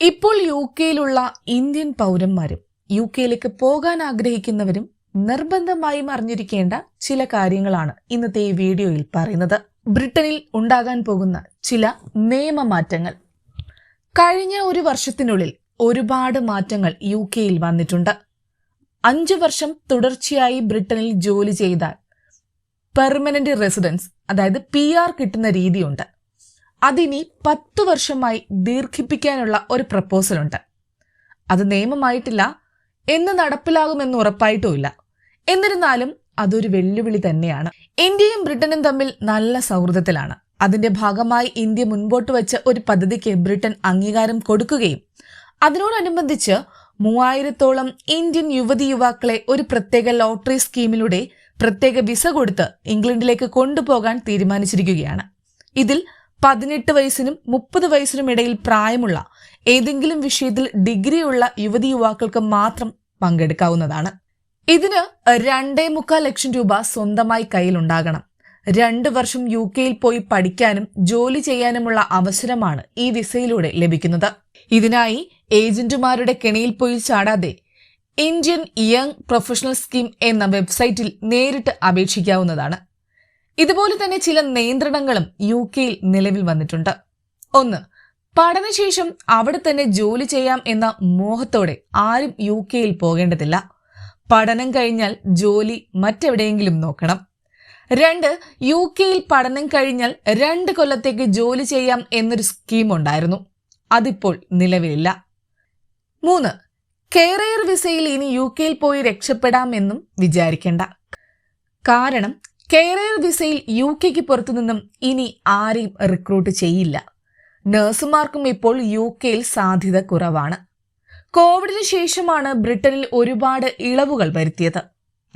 ഇപ്പോൾ യു കെയിലുള്ള ഇന്ത്യൻ പൗരന്മാരും യു കെയിലേക്ക് പോകാൻ ആഗ്രഹിക്കുന്നവരും നിർബന്ധമായും അറിഞ്ഞിരിക്കേണ്ട ചില കാര്യങ്ങളാണ് ഇന്നത്തെ ഈ വീഡിയോയിൽ പറയുന്നത്. ബ്രിട്ടനിൽ ഉണ്ടാകാൻ പോകുന്ന ചില നിയമമാറ്റങ്ങൾ. കഴിഞ്ഞ ഒരു വർഷത്തിനുള്ളിൽ ഒരുപാട് മാറ്റങ്ങൾ യു കെയിൽ വന്നിട്ടുണ്ട്. അഞ്ചു വർഷം തുടർച്ചയായി ബ്രിട്ടനിൽ ജോലി ചെയ്താൽ പെർമനന്റ് റെസിഡൻസ് അതായത് പി ആർ കിട്ടുന്ന രീതിയുണ്ട്. അതിനി പത്തു വർഷമായി ദീർഘിപ്പിക്കാനുള്ള ഒരു പ്രപ്പോസൽ ഉണ്ട്. അത് നിയമമായിട്ടില്ല എന്ന് നടപ്പിലാകുമെന്ന് ഉറപ്പായിട്ടുമില്ല. എന്നിരുന്നാലും അതൊരു വെല്ലുവിളി തന്നെയാണ്. ഇന്ത്യയും ബ്രിട്ടനും തമ്മിൽ നല്ല സൗഹൃദത്തിലാണ്. അതിന്റെ ഭാഗമായി ഇന്ത്യ മുൻപോട്ട് വെച്ച ഒരു പദ്ധതിക്ക് ബ്രിട്ടൻ അംഗീകാരം കൊടുക്കുകയും അതിനോടനുബന്ധിച്ച് മൂവായിരത്തോളം ഇന്ത്യൻ യുവതി യുവാക്കളെ ഒരു പ്രത്യേക ലോട്ടറി സ്കീമിലൂടെ പ്രത്യേക വിസ കൊടുത്ത് ഇംഗ്ലണ്ടിലേക്ക് കൊണ്ടുപോകാൻ തീരുമാനിച്ചിരിക്കുകയാണ്. ഇതിൽ പതിനെട്ട് വയസ്സിനും മുപ്പത് വയസ്സിനും ഇടയിൽ പ്രായമുള്ള ഏതെങ്കിലും വിഷയത്തിൽ ഡിഗ്രിയുള്ള യുവതി യുവാക്കൾക്ക് മാത്രം പങ്കെടുക്കാവുന്നതാണ്. ഇതിന് രണ്ടേ മുക്കാൽ ലക്ഷം രൂപ സ്വന്തമായി കയ്യിലുണ്ടാകണം. രണ്ട് വർഷം യു കെയിൽ പോയി പഠിക്കാനും ജോലി ചെയ്യാനുമുള്ള അവസരമാണ് ഈ വിസയിലൂടെ ലഭിക്കുന്നത്. ഇതിനായി ഏജന്റുമാരുടെ കെണിയിൽ പോയി ചാടാതെ ഇന്ത്യൻ യങ് പ്രൊഫഷണൽ സ്കീം എന്ന വെബ്സൈറ്റിൽ നേരിട്ട് അപേക്ഷിക്കാവുന്നതാണ്. ഇതുപോലെ തന്നെ ചില നിയന്ത്രണങ്ങളും യു കെയിൽ നിലവിൽ വന്നിട്ടുണ്ട്. ഒന്ന് പഠനശേഷം അവിടെ തന്നെ ജോലി ചെയ്യാം എന്ന മോഹത്തോടെ ആരും യു കെയിൽ പോകേണ്ടതില്ല. പഠനം കഴിഞ്ഞാൽ ജോലി മറ്റെവിടെയെങ്കിലും നോക്കണം. രണ്ട് യു കെയിൽ പഠനം കഴിഞ്ഞാൽ രണ്ട് കൊല്ലത്തേക്ക് ജോലി ചെയ്യാം എന്നൊരു സ്കീം ഉണ്ടായിരുന്നു. അതിപ്പോൾ നിലവിലില്ല. മൂന്ന് കെയറിയർ വിസയിൽ ഇനി യു കെയിൽ പോയി രക്ഷപ്പെടാമെന്നും വിചാരിക്കേണ്ട. കാരണം കെയറെയർ വിസയിൽ യു കെക്ക് പുറത്തു നിന്നും ഇനി ആരെയും റിക്രൂട്ട് ചെയ്യില്ല. നഴ്സുമാർക്കും ഇപ്പോൾ യു കെയിൽ സാധ്യത കുറവാണ്. കോവിഡിന് ശേഷമാണ് ബ്രിട്ടനിൽ ഒരുപാട് ഇളവുകൾ വരുത്തിയത്.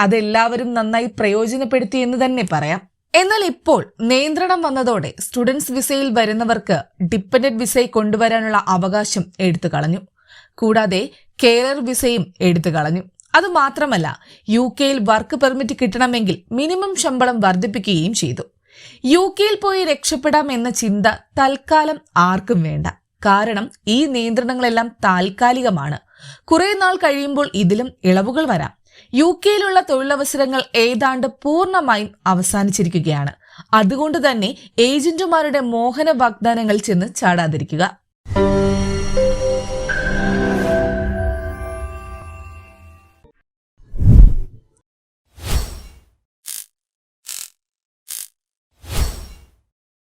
അതെല്ലാവരും നന്നായി പ്രയോജനപ്പെടുത്തി എന്ന് തന്നെ പറയാം. എന്നാൽ ഇപ്പോൾ നിയന്ത്രണം വന്നതോടെ സ്റ്റുഡൻസ് വിസയിൽ വരുന്നവർക്ക് ഡിപ്പെൻഡന്റ് വിസയിൽ കൊണ്ടുവരാനുള്ള അവകാശം എടുത്തു കളഞ്ഞു കൂടാതെ കെയറർ വിസയും എടുത്തു കളഞ്ഞു അതുമാത്രമല്ല യു കെയിൽ വർക്ക് പെർമിറ്റ് കിട്ടണമെങ്കിൽ മിനിമം ശമ്പളം വർദ്ധിപ്പിക്കുകയും ചെയ്തു. യു കെയിൽ പോയി രക്ഷപ്പെടാം എന്ന ചിന്ത തൽക്കാലം ആർക്കും വേണ്ട. കാരണം ഈ നിയന്ത്രണങ്ങളെല്ലാം താൽക്കാലികമാണ്. കുറെ നാൾ കഴിയുമ്പോൾ ഇതിലും ഇളവുകൾ വരാം. യു കെയിലുള്ള തൊഴിലവസരങ്ങൾ ഏതാണ്ട് പൂർണമായും അവസാനിച്ചിരിക്കുകയാണ്. അതുകൊണ്ട് തന്നെ ഏജന്റുമാരുടെ മോഹന വാഗ്ദാനങ്ങൾ ചെന്ന് ചാടാതിരിക്കുക.